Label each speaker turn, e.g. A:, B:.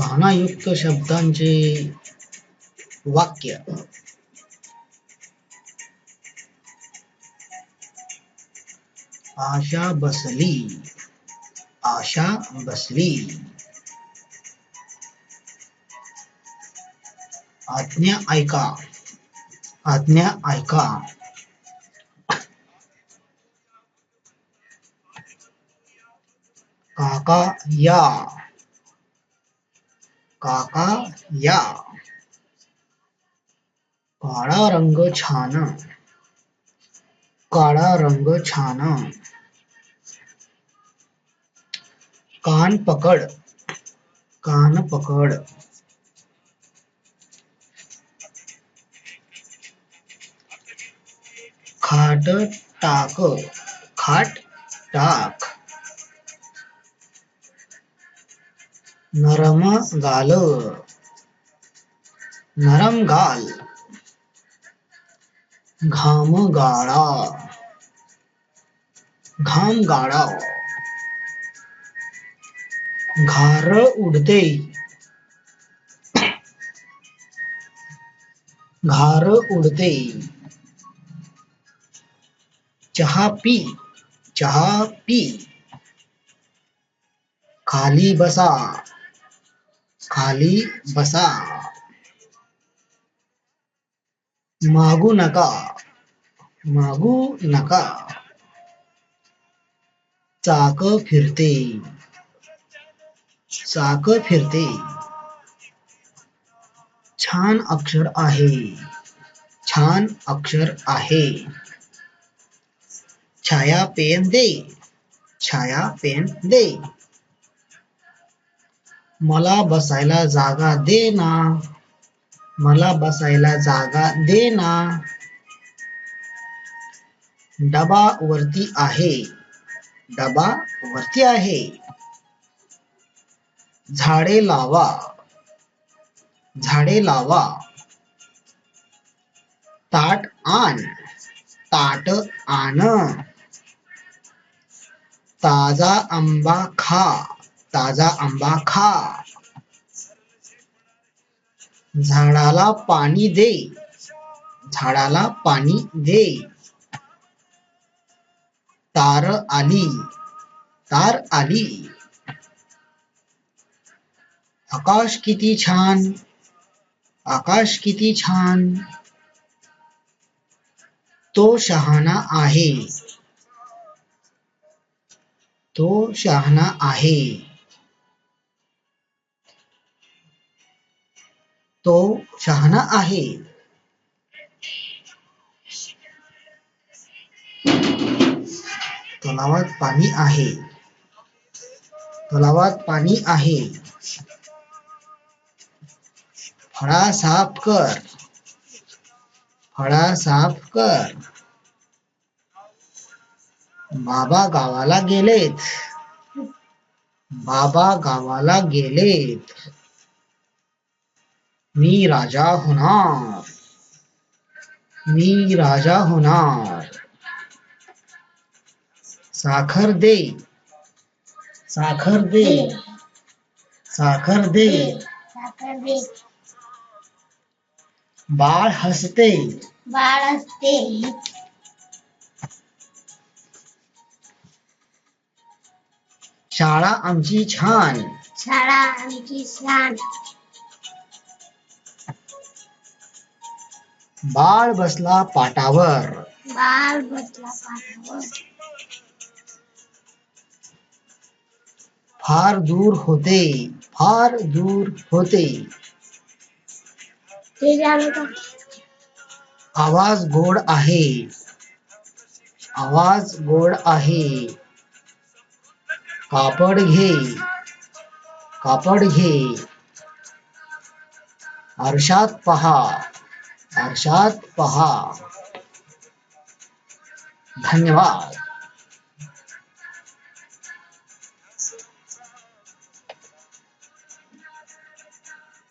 A: छानायुक्त शब्दांचे वाक्य आशा बसली आशा बसली आज्ञा ऐका आज्ञा ऐका काका या काका या। काळा रंग छान। काळा रंग छान। कान पकड। कान पकड। खाट टाक। खाट टाक। नरम गाल। नरम गाल। घाम गाळा घाम गाळा घार उडते घार उडते चहा पी। चहा पी। खाली बसा। खाली बसा। मागू नका मागू नका। चाक फिरते चाक फिरते। छान अक्षर आहे, छान अक्षर आहे। छाया पेन दे, छाया पेन दे। मला बसायला जागा दे ना. मला बसायला जागा दे ना. डबा वरती आहे. डबा वरती आहे. झाडे लावा. झाडे लावा. ताट आण. ताट आण. ताजा आंबा खा. ताजा आंबा खा. झाडाला पाणी दे. झाडाला पाणी दे. तार आली. तार आली. आकाश किती छान. आकाश किती छान. तो शहाणा आहे. तो शहाणा आहे. शहाणा आहे. तलावात पाणी आहे. तलावात पाणी आहे. फळा साफ़ कर. फळा साफ़ कर. बाबा गावाला गेलेत. बाबा गावाला गेलेत. मी राजा होणार मी राजा होणार साखर दे। साखर दे। साखर दे।
B: साखर दे।
A: बाळ हसते।
B: बाळ असते
A: शाळा आमची छान।
B: शाळा आमची छान।
A: बाळ बसला पाटावर.
B: बाळ बसला पाठावर
A: फार दूर होते फार दूर होते. आवाज गोड आहे. आवाज गोड आहे. कापड घे कापड घे. आरशात पहा. आरशात पहा। धन्यवाद।